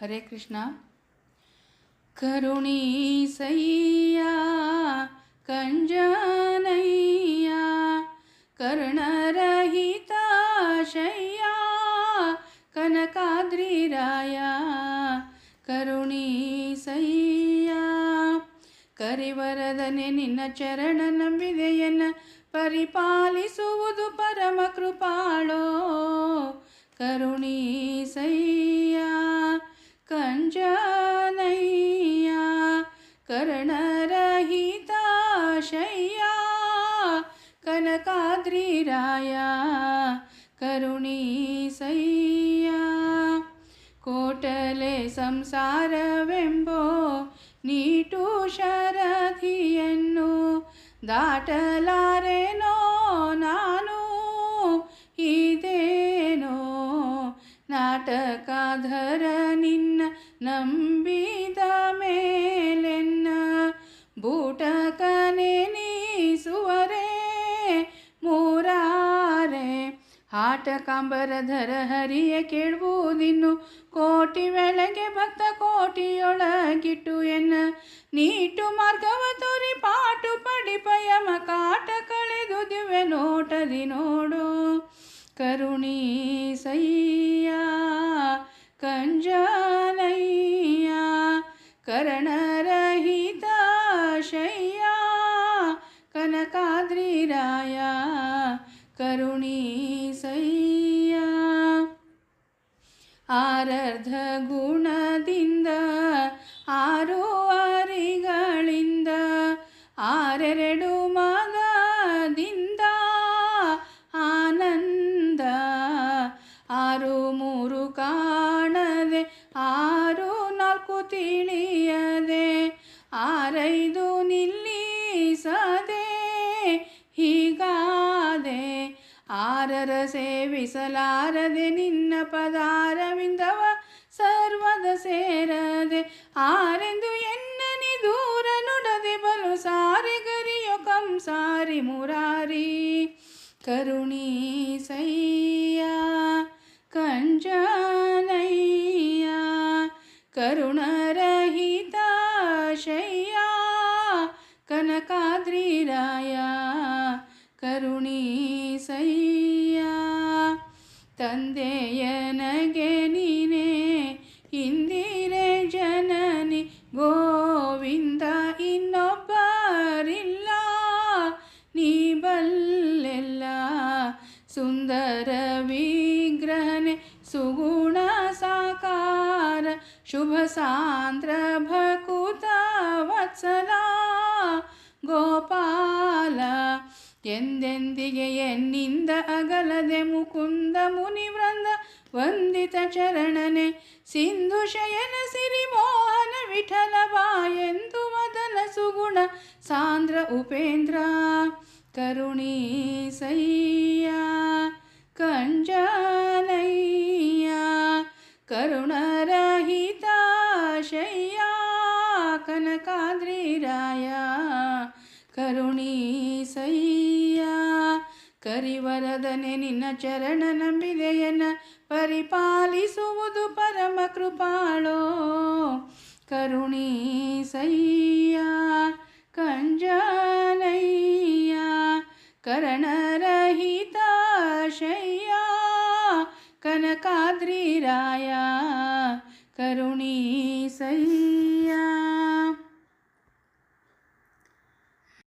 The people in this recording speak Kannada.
ಹರೇ ಕೃಷ್ಣ. ಕರುಣೀಸಯ್ಯ ಕಂಜನಯ್ಯ ಕರ್ಣರಹಿತ ಶಯ್ಯ ಕನಕಾದ್ರಿರಾಯ ಕರುಣೀಸಯ್ಯ. ಕರಿವರದನೆ ನಿನ್ನ ಚರಣ ನಂಬಿದೆಯನ್ನ ಪರಿಪಾಲಿಸುವುದು ಕನಕಾದ್ರಿರಾಯ ಕರುಣೀಸಯ್ಯ. ಕೋಟಲೆ ಸಂಸಾರವೆಂಬೋ ನೀಟು ಶರಧಿಯನ್ನು ದಾಟಲಾರೆನೋ ನಾನು? ಇದೇನೋ ನಾಟಕಾಧರ ನಿನ್ನ ನಂಬಿದ ಆಟ ಕಾಂಬರಧರ ಹರಿಯ ಕೇಳುವುದಿನ್ನು ಕೋಟಿ ವೆಳಗೆ ಭಕ್ತ ಕೋಟಿಯೊಳಗಿಟ್ಟು ಎನ್ನ. ನೀಟು ಮಾರ್ಗವ ತೋರಿ ಪಾಟು ಪಡಿ ಪಯಮ ಕಾಟ ಕಳೆದು ದಿವೆ ನೋಟದಿ ನೋಡು. ಕರುಣೀಸಯ್ಯ ಕಂಜನಯ್ಯ ಕರ್ಣರಹಿತ ಶಯ್ಯ ಕನಕಾದ್ರಿರಾಯ ಕರುಣೀಸಯ್ಯ ಆರರ್ಧ ಗುಣದಿಂದ ಆರು ಆರರ ಸೇವಿಸಲಾರದೆ ನಿನ್ನ ಪದಾರವಿಂದವ ಸರ್ವದ ಸೇರದೆ. ಆರೆಂದು ಎನ್ನನಿ ದೂರ ನುಡದೆ ಬಲು ಸಾರಿ ಗರಿಯೋ ಕಂಸಾರಿ ಮುರಾರಿ. ಕರುಣೀಸಯ್ಯ ಕಂಜನಯ್ಯ ಕರುಣರಹಿತ ತಂದೆಯನಗೆ ನೀನೇ ಇಂದಿರೆ ಜನನಿ ಗೋವಿಂದ ಇನ್ನೊಬ್ಬರಿಲ್ಲ ನೀ ಬಲ್ಲೆಲ್ಲ ಸುಂದರ ವಿಗ್ರಹನೆ ಸುಗುಣ ಸಾಕಾರ ಶುಭ ಸಾಂದ್ರ ಭಕುತ ವತ್ಸಲ ಎಂದೆಂದಿಗೆ ಎನ್ನಿಂದ ಅಗಲದೆ ಮುಕುಂದ ಮುನಿವೃಂದ ವಂದಿತ ಚರಣನೆ ಸಿಂಧು ಶಯನ ಸಿರಿ ಮೋಹನ ವಿಠಲ ಎಂದು ಮದನ ಸುಗುಣ ಸಾಂದ್ರ ಉಪೇಂದ್ರ ಕರುಣೀಸಯ್ಯ ಕಂಜಾನಯ್ಯ ಕರುಣರಹಿತ ಶಯ್ಯ ಕನಕಾದ್ರಿರಾಯ ಕರುಣೀಸಯ್ಯ ಕರಿವರದನೆ ನಿನ್ನ ಚರಣ ನಂಬಿದೆಯನ ಪರಿಪಾಲಿಸುವುದು ಪರಮ ಕೃಪಾಳೋ. ಕರುಣೀಸಯ್ಯ ಕಂಜನಯ್ಯ ಕರಣರಹಿತ ಶಯ್ಯ ಕನಕಾದ್ರಿರಾಯ ಕರುಣೀಸಯ್ಯ.